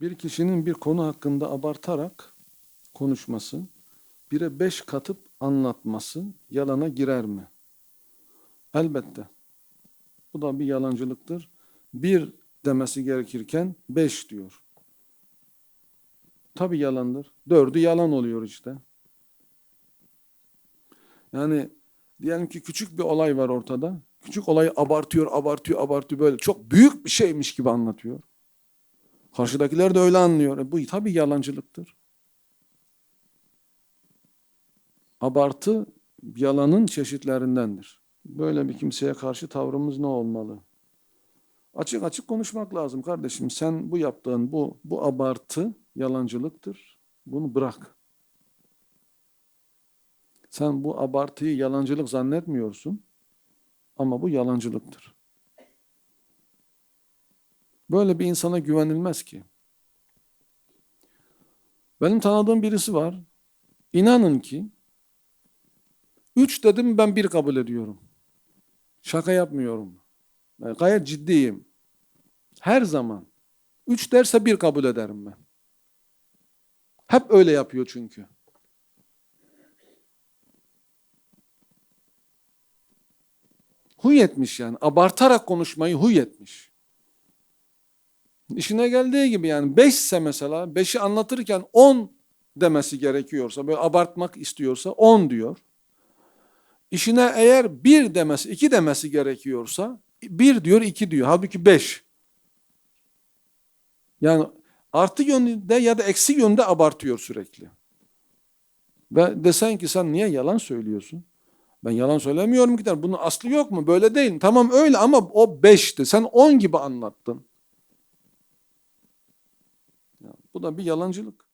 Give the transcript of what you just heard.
Bir kişinin bir konu hakkında abartarak konuşması, bire beş katıp anlatması yalana girer mi? Elbette. Bu da bir yalancılıktır. Bir demesi gerekirken beş diyor. Tabi yalandır. Dördü yalan oluyor işte. Yani diyelim ki küçük bir olay var ortada. Küçük olayı abartıyor, abartıyor, abartıyor böyle. Çok büyük bir şeymiş gibi anlatıyor. Karşıdakiler de öyle anlıyor. E bu tabii yalancılıktır. Abartı yalanın çeşitlerindendir. Böyle bir kimseye karşı tavrımız ne olmalı? Açık açık konuşmak lazım kardeşim. Sen bu yaptığın bu bu abartı yalancılıktır. Bunu bırak. Sen bu abartıyı yalancılık zannetmiyorsun ama bu yalancılıktır. Böyle bir insana güvenilmez ki. Benim tanıdığım birisi var. İnanın ki üç dedim ben bir kabul ediyorum. Şaka yapmıyorum. Ben gayet ciddiyim. Her zaman. Üç derse bir kabul ederim ben. Hep öyle yapıyor çünkü. Huy etmiş yani. Abartarak konuşmayı huy etmiş. İşine geldiği gibi yani beşse mesela beşi anlatırken on demesi gerekiyorsa böyle abartmak istiyorsa on diyor. İşine eğer bir demesi, iki demesi gerekiyorsa bir diyor, iki diyor. Halbuki beş. Yani artı yönde ya da eksi yönde abartıyor sürekli. Ve desen ki sen niye yalan söylüyorsun? Ben yalan söylemiyorum ki. der. Bunun aslı yok mu? Böyle değil. Tamam öyle ama o beşti. Sen on gibi anlattın. Ya, bu da bir yalancılık.